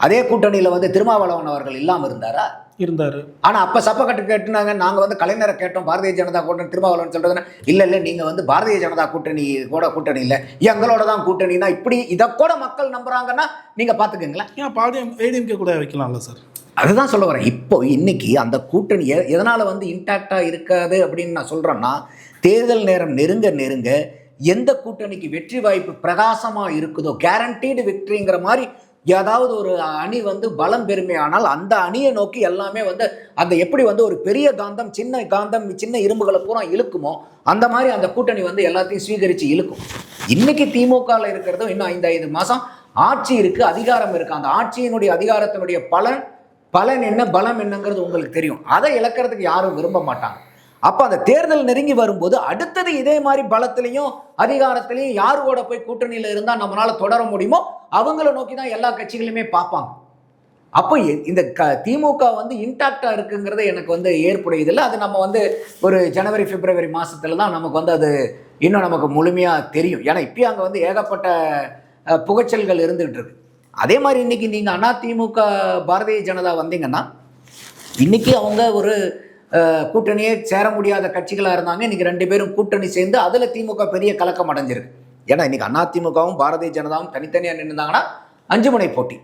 அதே கூட்டணியில் வந்து திருமாவளவன் அவர்கள் இல்லாமல் இருந்தாரா? இருந்தார். ஆனால் அப்போ சப்ப கட்டு கேட்டுனாங்க. நாங்கள் வந்து கலைஞரை கேட்டோம். பாரதிய ஜனதா கூட்டணி திருமாவளவன் சொல்கிறதுனா இல்லை இல்லை நீங்கள் வந்து பாரதிய ஜனதா கூட்டணி கூட கூட்டணி இல்லை. எங்களோட தான் கூட்டணினா இப்படி இதை கூட மக்கள் நம்புறாங்கன்னா நீங்கள் பார்த்துக்கங்களேன் ஏன்? பாதி ஏடிஎம்கே கூட வைக்கலாம்ல சார் அதுதான் சொல்ல வரேன். இப்போ இன்னைக்கு அந்த கூட்டணி எதனால வந்து இன்டாக்டாக இருக்காது அப்படின்னு நான் சொல்கிறேன்னா தேர்தல் நேரம் நெருங்க நெருங்க எந்த கூட்டணிக்கு வெற்றி வாய்ப்பு பிரகாசமாக இருக்குதோ கேரண்டீடு வெற்றிங்கிற மாதிரி ஏதாவது ஒரு அணி வந்து பலம் பெருமையானால் அந்த அணியை நோக்கி எல்லாமே வந்து அந்த எப்படி வந்து ஒரு பெரிய காந்தம் சின்ன காந்தம் சின்ன இரும்புகளை பூரா இழுக்குமோ அந்த மாதிரி அந்த கூட்டணி வந்து எல்லாத்தையும் ஸ்வீகரித்து இழுக்கும். இன்னைக்கு திமுகவில் இருக்கிறதும் இன்னும் ஐந்து ஐந்து மாதம் ஆட்சி இருக்குது அதிகாரம் இருக்குது அந்த ஆட்சியினுடைய அதிகாரத்தினுடைய பலன் பலன் என்ன பலம் என்னங்கிறது உங்களுக்கு தெரியும். அதை இழக்கிறதுக்கு யாரும் விரும்ப மாட்டாங்க. அப்போ அந்த தேர்தல் நெருங்கி வரும்போது அடுத்தது இதே மாதிரி பலத்திலையும் அதிகாரத்திலையும் யார் கூட போய் கூட்டணியில் இருந்தால் நம்மளால் தொடர முடியுமோ அவங்கள நோக்கி தான் எல்லா கட்சிகளுமே பார்ப்பாங்க. அப்போ இந்த க திமுக வந்து இன்டாக்டாக இருக்குங்கிறது எனக்கு வந்து ஏற்புடையதில்லை அது நம்ம வந்து ஒரு ஜனவரி பிப்ரவரி மாதத்துல தான் நமக்கு வந்து அது இன்னும் நமக்கு முழுமையாக தெரியும். ஏன்னா இப்பயும் அங்கே வந்து ஏகப்பட்ட புகைச்சல்கள் இருந்துகிட்டு இருக்கு. அதே மாதிரி இன்னைக்கு நீங்கள் அதிமுக திமுக பாரதிய ஜனதா வந்தீங்கன்னா இன்னைக்கு அவங்க ஒரு கூட்டணியே சேர முடியாத கட்சிகளாக இருந்தாங்க. இன்னைக்கு ரெண்டு பேரும் கூட்டணி சேர்ந்து அதில் திமுக பெரிய கலக்கம் அடைஞ்சிருக்கு. ஏன்னா இன்றைக்கி அண்ணா திமுகவும் பாரதிய ஜனதாவும் தனித்தனியாக நின்றுந்தாங்கன்னா அஞ்சு முனை போட்டி.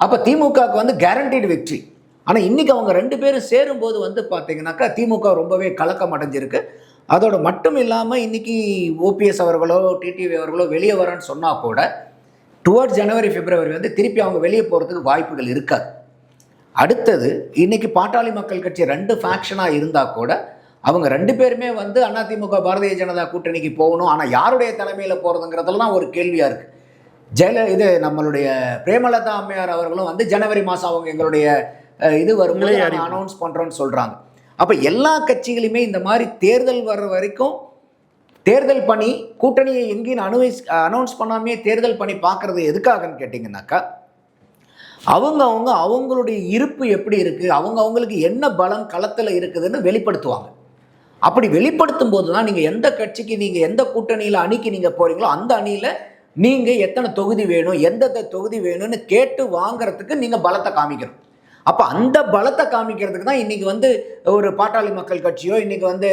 அப்போ திமுகவுக்கு வந்து கேரண்டீடு வெற்றி. ஆனால் இன்றைக்கி அவங்க ரெண்டு பேரும் சேரும்போது வந்து பார்த்தீங்கன்னாக்கா திமுக ரொம்பவே கலக்கம் அடைஞ்சிருக்கு. அதோட மட்டும் இல்லாமல் இன்றைக்கி ஓபிஎஸ் அவர்களோ டிடிவி அவர்களோ வெளியே வரேன்னு சொன்னால் கூட டுவர்ட் ஜனவரி பிப்ரவரி வந்து திருப்பி அவங்க வெளியே போகிறதுக்கு வாய்ப்புகள் இருக்காது. அடுத்தது இன்னைக்கு பாட்டாளி மக்கள் கட்சி ரெண்டு ஃபேக்ஷனாக இருந்தால் கூட அவங்க ரெண்டு பேருமே வந்து அதிமுக பாரதிய ஜனதா கூட்டணிக்கு போகணும். ஆனால் யாருடைய தலைமையில் போகிறதுங்கிறதுல தான் ஒரு கேள்வியாக இருக்குது ஜெயல இது நம்மளுடைய பிரேமலதா அம்மையார் அவர்களும் வந்து ஜனவரி மாதம் அவங்க எங்களுடைய இது வரும்போது. அனௌன்ஸ் பண்ணுறோன்னு சொல்கிறாங்க அப்போ எல்லா கட்சிகளுமே இந்த மாதிரி தேர்தல் வர்ற வரைக்கும் தேர்தல் பணி கூட்டணியை எங்கேயும் அனுவைஸ் அனௌன்ஸ் பண்ணாமே தேர்தல் பணி பார்க்குறது எதுக்காகன்னு கேட்டிங்கனாக்கா அவங்க அவங்க அவங்களுடைய இருப்பு எப்படி இருக்குது அவங்க அவங்களுக்கு என்ன பலம் களத்தில் இருக்குதுன்னு வெளிப்படுத்துவாங்க. அப்படி வெளிப்படுத்தும் போது தான் நீங்கள் எந்த கட்சிக்கு நீங்கள் எந்த கூட்டணியில் அணிக்கு நீங்கள் போகிறீங்களோ அந்த அணியில் நீங்கள் எத்தனை தொகுதி வேணும் எந்தெந்த தொகுதி வேணும்னு கேட்டு வாங்குறதுக்கு நீங்கள் பலத்தை காமிக்கணும். அப்போ அந்த பலத்தை காமிக்கிறதுக்கு தான் இன்றைக்கி வந்து ஒரு பாட்டாளி மக்கள் கட்சியோ இன்றைக்கி வந்து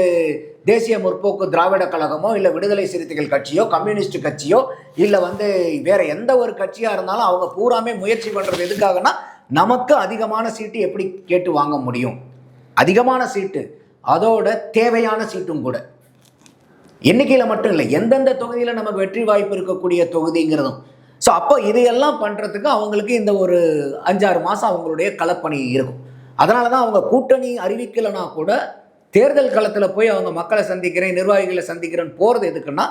தேசிய முற்போக்கு திராவிட கழகமோ இல்லை விடுதலை சிறுத்தைகள் கட்சியோ கம்யூனிஸ்ட் கட்சியோ இல்லை வந்து வேற எந்த ஒரு கட்சியாக இருந்தாலும் அவங்க பூராமே முயற்சி பண்ணுறது எதுக்காகனா நமக்கு அதிகமான சீட்டு எப்படி கேட்டு வாங்க முடியும்? அதிகமான சீட்டு அதோட தேவையான சீட்டும் கூட. எண்ணிக்கையில் மட்டும் இல்லை எந்தெந்த தொகுதியில் நமக்கு வெற்றி வாய்ப்பு இருக்கக்கூடிய தொகுதிங்கிறதும். ஸோ அப்போ இதையெல்லாம் பண்ணுறதுக்கு அவங்களுக்கு இந்த ஒரு அஞ்சாறு மாதம் அவங்களுடைய களப்பணி இருக்கும். அதனால தான் அவங்க கூட்டணி அறிவிக்கலைன்னா கூட தேர்தல் களத்தில் போய் அவங்க மக்களை சந்திக்கிறேன் நிர்வாகிகளை சந்திக்கிறேன்னு போகிறது எதுக்குன்னா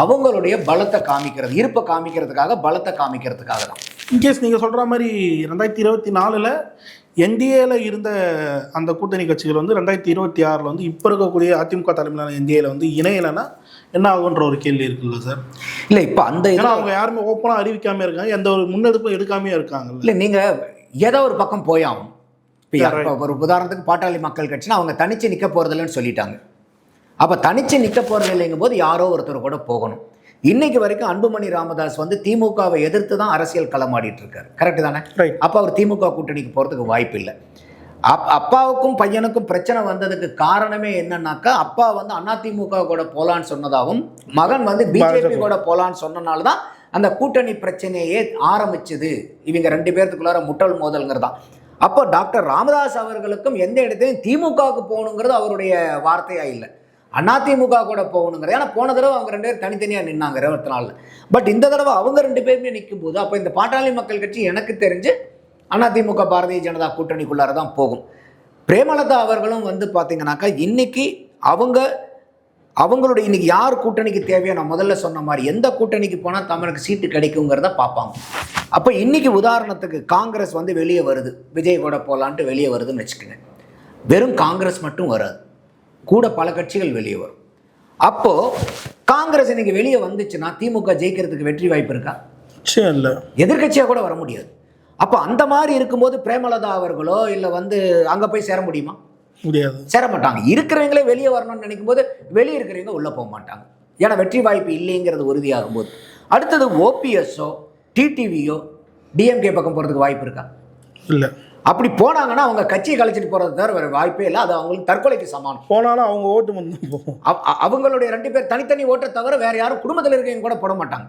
அவங்களுடைய பலத்தை காமிக்கிறது இருப்பை காமிக்கிறதுக்காக பலத்தை காமிக்கிறதுக்காக தான். இன்கேஸ் நீங்கள் சொல்கிற மாதிரி ரெண்டாயிரத்தி இருபத்தி நாலில் என்டிஏல இருந்த அந்த கூட்டணி கட்சிகள் வந்து ரெண்டாயிரத்தி இருபத்தி ஆறில் வந்து இப்போ இருக்கக்கூடிய அதிமுக தலைமையிலான என்டிஏல வந்து இணையலைன்னா என்ன ஆகுன்ற ஒரு கேள்வி இருக்குல்ல சார்? இல்லை இப்போ அந்த ஏன்னா அவங்க யாருமே ஓப்பனாக அறிவிக்காம இருக்காங்க எந்த ஒரு முன்னெடுப்பும் எடுக்காமே இருக்காங்கல்ல. இல்லை நீங்கள் ஏதோ ஒரு பக்கம் போயாகும் இப்போ ஒரு உதாரணத்துக்கு பாட்டாளி மக்கள் கட்சினா அவங்க தனிச்சு நிற்க போகிறதில்லன்னு சொல்லிட்டாங்க. அப்போ தனிச்சு நிற்க போகிறது இல்லைங்கும் போது யாரோ ஒருத்தர் கூட போகணும். இன்னைக்கு வரைக்கும் அன்புமணி ராமதாஸ் வந்து திமுகவை எதிர்த்து தான் அரசியல் களமாடிட்டு இருக்காரு. கரெக்டு தானே? அப்போ அவர் திமுக கூட்டணிக்கு போகிறதுக்கு வாய்ப்பு இல்லை. அப் அப்பாவுக்கும் பையனுக்கும் பிரச்சனை வந்ததுக்கு காரணமே என்னன்னாக்கா அப்பா வந்து அதிமுக கூட போலான்னு சொன்னதாகவும் மகன் வந்து பிஜேபி கூட போலான்னு சொன்னனால தான் அந்த கூட்டணி பிரச்சனையே ஆரம்பிச்சது. இவங்க ரெண்டு பேர்த்துக்குள்ளார முட்டல் மோதல்ங்கிறதான். அப்போ டாக்டர் ராமதாஸ் அவர்களுக்கும் எந்த இடத்துலையும் திமுகவுக்கு போகணுங்கிறது அவருடைய வார்த்தையாக இல்லை. அதிமுக கூட போகணுங்கிறது. ஏன்னா போன தடவை அவங்க ரெண்டு பேரும் தனித்தனியாக நின்னாங்க இருபத்தி நாலில். பட் இந்த தடவை அவங்க ரெண்டு பேருமே நிற்கும் போது அப்போ இந்த பாட்டாளி மக்கள் கட்சி எனக்கு தெரிஞ்சு அதிமுக பாரதிய ஜனதா கூட்டணிக்குள்ளார தான் போகும். பிரேமலதா அவர்களும் வந்து பார்த்தீங்கன்னாக்கா இன்னைக்கு அவங்க அவங்களுடைய இன்னைக்கு யார் கூட்டணிக்கு தேவையோ நான் முதல்ல சொன்ன மாதிரி எந்த கூட்டணிக்கு போனால் தமிழுக்கு சீட்டு கிடைக்குங்கிறத பார்ப்பாங்க. அப்போ இன்னைக்கு உதாரணத்துக்கு காங்கிரஸ் வந்து வெளியே வருது. விஜய் கூட போகலான்ட்டு வெளியே வருதுன்னு வச்சுக்கோங்க. வெறும் காங்கிரஸ் மட்டும் வராது. கூட பல கட்சிகள் வெளியே வரும். அப்போது காங்கிரஸ் இன்னைக்கு வெளியே வந்துச்சுன்னா திமுக ஜெயிக்கிறதுக்கு வெற்றி வாய்ப்பு இருக்கா? இல்லை. எதிர்க்கட்சியாக கூட வர முடியாது. அப்போ அந்த மாதிரி இருக்கும்போது பிரேமலதா அவர்களோ இல்லை வந்து அங்கே போய் சேர முடியுமா? முடியாது. சேர மாட்டாங்க. இருக்கிறவங்களே வெளியே வரணும்னு நினைக்கும் போது வெளியே இருக்கிறவங்க உள்ளே போக மாட்டாங்க. ஏன்னா வெற்றி வாய்ப்பு இல்லைங்கிறது உறுதியாகும் போது அடுத்தது ஓபிஎஸ்ஸோ டிடிவியோ டிஎம்கே பக்கம் போகிறதுக்கு வாய்ப்பு இருக்கா? இல்லை. அப்படி போனாங்கன்னா அவங்க கட்சியை கழிச்சிட்டு போகிறது தவிர வேறு வாய்ப்பே இல்லை. அது அவங்களுக்கு தற்கொலைக்கு சமானம் போனாலும் அவங்க ஓட்டு மட்டும் போகும் அவங்களுடைய ரெண்டு பேர் தனித்தனி ஓட்டை தவிர வேற யாரும் குடும்பத்தில் இருக்கவங்க கூட போட மாட்டாங்க.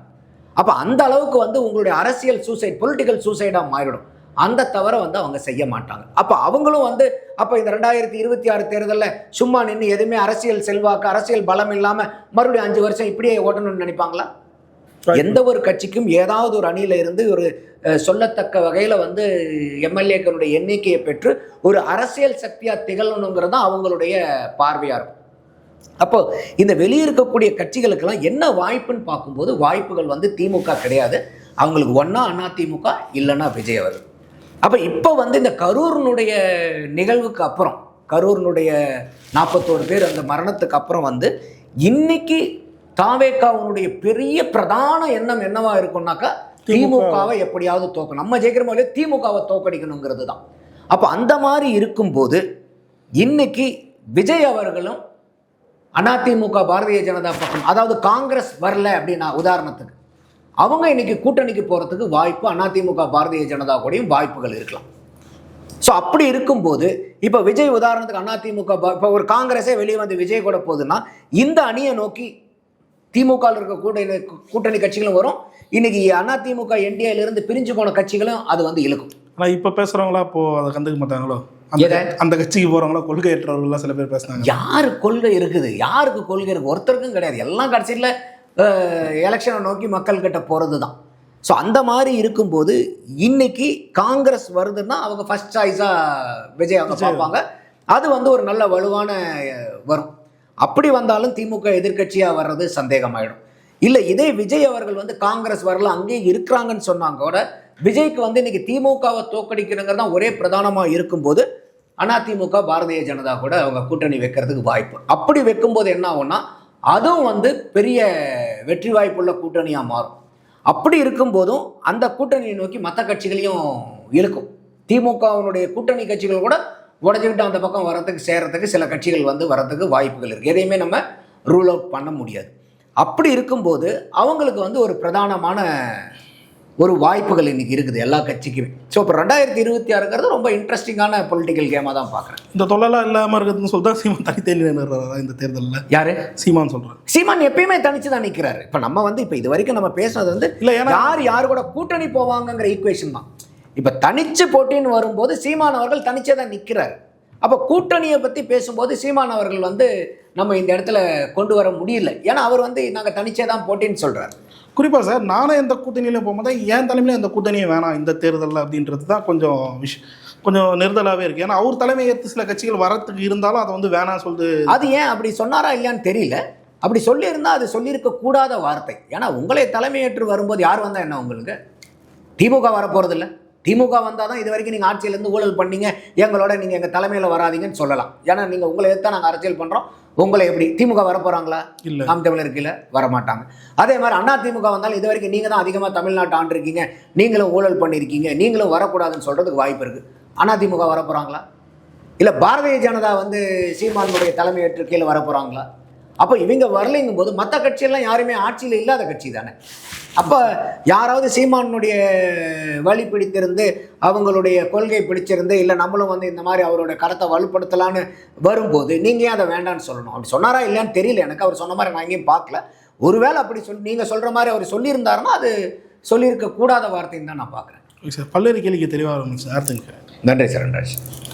அப்போ அந்த அளவுக்கு வந்து உங்களுடைய அரசியல் சூசைட் பொலிட்டிக்கல் சூசைடாக மாறிடும். அந்த தவிர வந்து அவங்க செய்ய மாட்டாங்க. அப்போ அவங்களும் வந்து அப்போ இந்த ரெண்டாயிரத்தி இருபத்தி ஆறு தேர்தலில் சும்மா நின்று எதுவுமே அரசியல் செல்வாக்கு அரசியல் பலம் இல்லாமல் மறுபடியும் அஞ்சு வருஷம் இப்படியே ஓட்டணும்னு நினைப்பாங்களா? எந்த ஒரு கட்சிக்கும் ஏதாவது ஒரு அணியில இருந்து ஒரு சொல்லத்தக்க வகையில் வந்து எம்எல்ஏக்களுடைய எண்ணிக்கையை பெற்று ஒரு அரசியல் சக்தியாக திகழணுங்கிறது தான் அவங்களுடைய பார்வையாக இருக்கும். அப்போ இந்த வெளியே இருக்கக்கூடிய கட்சிகளுக்கெல்லாம் என்ன வாய்ப்புன்னு பார்க்கும்போது வாய்ப்புகள் வந்து திமுக கிடையாது. அவங்களுக்கு ஒன்றா அண்ணா திமுக இல்லைன்னா விஜய் அவர்கள். அப்போ இப்போ வந்து இந்த கரூரினுடைய நிகழ்வுக்கு அப்புறம் கரூரினுடைய நாற்பத்தோரு பேர் அந்த மரணத்துக்கு அப்புறம் வந்து இன்னைக்கு தாவேக்காவுடைய பெரிய பிரதான எண்ணம் என்னவா இருக்கும்னாக்கா திமுகவை எப்படியாவது தோக்கணும் நம்ம ஜெயிக்கிற மாதிரி திமுகவை தோக்கடிக்கணுங்கிறது தான் அப்போ அந்த மாதிரி இருக்கும்போது இன்னைக்கு விஜய் அவர்களும் அதிமுக பாரதிய ஜனதா பக்கம் அதாவது காங்கிரஸ் வரல அப்படின்னா உதாரணத்துக்கு அவங்க இன்னைக்கு கூட்டணிக்கு போகிறதுக்கு வாய்ப்பு அதிமுக பாரதிய ஜனதா கூடயும் வாய்ப்புகள் இருக்கலாம். ஸோ அப்படி இருக்கும்போது இப்போ விஜய் உதாரணத்துக்கு அதிமுக இப்போ ஒரு காங்கிரஸே வெளியே வந்து விஜய் கூட போகுதுன்னா இந்த அணியை நோக்கி திமுக இருக்க கூட்டணி கூட்டணி கட்சிகளும் வரும். இன்னைக்கு அதிமுக என்டிஏல இருந்து பிரிஞ்சு போன கட்சிகளும் அது வந்து இழுக்கும். ஆனால் இப்போ பேசுகிறவங்களா இப்போ அதை கண்டுக்க மாட்டாங்களோ? அந்த கட்சிக்கு போகிறவங்களா கொள்கையற்றவர்கள்லாம் சில பேர் பேசுனாங்க. யாரு கொள்கை இருக்குது? யாருக்கு கொள்கை இருக்கு? ஒருத்தருக்கும் கிடையாது. எல்லாம் கடைசியில் எலெக்ஷனை நோக்கி மக்கள் கிட்ட போகிறது தான் ஸோ அந்த மாதிரி இருக்கும்போது இன்னைக்கு காங்கிரஸ் வருதுன்னா அவங்க ஃபர்ஸ்ட் சாய்ஸாக விஜய் அவங்க பார்ப்பாங்க. அது வந்து ஒரு நல்ல வலுவான வரும். அப்படி வந்தாலும் திமுக எதிர்க்கட்சியாக வர்றது சந்தேகமாயிடும். இல்லை இதே விஜய் அவர்கள் வந்து காங்கிரஸ் வரல அங்கேயே இருக்கிறாங்கன்னு சொன்னாங்க கூட விஜய்க்கு வந்து இன்னைக்கு திமுகவை தோக்கடிக்கணுங்கிறது தான் ஒரே பிரதானமாக இருக்கும்போது அதிமுக பாரதிய ஜனதா கூட அவங்க கூட்டணி வைக்கிறதுக்கு வாய்ப்பு. அப்படி வைக்கும்போது என்ன ஆகும்னா அதுவும் வந்து பெரிய வெற்றி வாய்ப்புள்ள கூட்டணியாக மாறும். அப்படி இருக்கும்போதும் அந்த கூட்டணியை நோக்கி மற்ற கட்சிகளையும் இழுக்கும். திமுகவினுடைய கூட்டணி கட்சிகள் கூட உடஞ்சிக்கிட்டு அந்த பக்கம் வரத்துக்கு சேர்கிறதுக்கு சில கட்சிகள் வந்து வரத்துக்கு வாய்ப்புகள் இருக்குது எதையுமே நம்ம ரூல் அவுட் பண்ண முடியாது. அப்படி இருக்கும்போது அவங்களுக்கு வந்து ஒரு பிரதானமான ஒரு வாய்ப்புகள் இன்னைக்கு இருக்குது எல்லா கட்சிக்குமே. ஸோ இப்போ ரெண்டாயிரத்தி இருபத்தி ஆறுங்கிறது ரொம்ப இன்ட்ரெஸ்டிங்கான பொலிட்டிக்கல் கேமாக தான் பார்க்குறேன். இந்த தொல்லைலாம் இல்லாமல் இருக்குதுன்னு சொல்லி தான் சீமான் தனித்தனி இந்த தேர்தலில்? யாரு? சீமான் சொல்கிறேன் சீமான் எப்பயுமே தனிச்சு தான் நிற்கிறாரு இப்போ நம்ம வந்து இப்போ இது வரைக்கும் நம்ம பேசுனது வந்து இல்லை ஏன்னா யார் யார் கூட கூட்டணி போவாங்கங்கிற ஈக்குவேஷன் தான். இப்போ தனிச்சு போட்டின்னு வரும்போது சீமான் அவர்கள் தனிச்சே தான் நிற்கிறார் அப்போ கூட்டணியை பற்றி பேசும்போது சீமான் அவர்கள் வந்து நம்ம இந்த இடத்துல கொண்டு வர முடியல. ஏன்னா அவர் வந்து நாங்கள் தனிச்சே தான் போட்டின்னு சொல்கிறார் குறிப்பாக சார் நானே எந்த கூட்டணியிலும் போகும்போது என் தலைமையில் எந்த கூட்டணியும் வேணாம். இந்த தேர்தலில் அப்படின்றது தான் கொஞ்சம் விஷ் கொஞ்சம் நெருதலாகவே இருக்குது ஏன்னா அவர் தலைமை ஏற்று சில கட்சிகள் வரத்துக்கு இருந்தாலும் அதை வந்து வேணாம் சொல்லுது அது ஏன் அப்படி சொன்னாரா இல்லையான்னு தெரியல. அப்படி சொல்லியிருந்தா அது சொல்லியிருக்க கூடாத வார்த்தை. ஏன்னா உங்களை தலைமையேற்று வரும்போது யார் வந்தால் என்ன உங்களுக்கு? திமுக வரப்போகிறதில்ல திமுக வந்தால் தான் இது வரைக்கும் நீங்கள் ஆட்சியிலேருந்து ஊழல் பண்ணீங்க. எங்களோட நீங்கள் எங்கள் தலைமையில் வராதீங்கன்னு சொல்லலாம். ஏன்னா நீங்கள் உங்களை எதிர்த்தா நாங்கள் அரசியல் பண்ணுறோம் உங்களை எப்படி திமுக வரப்போகிறாங்களா இல்லை. நாம் தமிழர் கீழே வரமாட்டாங்க. அதே மாதிரி அண்ணா திமுக வந்தாலும் இது வரைக்கும் நீங்கள் தான் அதிகமாக தமிழ்நாட்டு ஆண்டிருக்கீங்க. நீங்களும் ஊழல் பண்ணியிருக்கீங்க. நீங்களும் வரக்கூடாதுன்னு சொல்கிறதுக்கு வாய்ப்பு இருக்குது அண்ணா திமுக வரப்போகிறாங்களா இல்லை பாரதிய ஜனதா வந்து சீமானுடைய தலைமையேற்று கீழே வரப்போகிறாங்களா அப்போ இவங்க வரலைங்கும் போது மற்ற கட்சியெல்லாம் யாருமே ஆட்சியில் இல்லாத கட்சி தானே? அப்போ யாராவது சீமானுடைய வழி பிடித்திருந்து அவங்களுடைய கொள்கை பிடிச்சிருந்து இல்லை நம்மளும் வந்து இந்த மாதிரி அவரோட கரத்தை வலுப்படுத்தலான்னு வரும்போது நீங்கள் ஏன் அதை வேண்டாம்னு சொல்லணும்? அப்படி சொன்னாரா இல்லையான்னு தெரியல எனக்கு. அவர் சொன்ன மாதிரி நான் எங்கேயும் பார்க்கல. ஒருவேளை அப்படி சொல்லி நீங்கள் சொல்கிற மாதிரி அவர் சொல்லியிருந்தாருன்னா அது சொல்லியிருக்க கூடாத வார்த்தைன்னு தான் நான் பார்க்குறேன். சார் பல்வேறு கேள்விக்கு தெளிவாக சார். நன்றி சரண்ராஜ்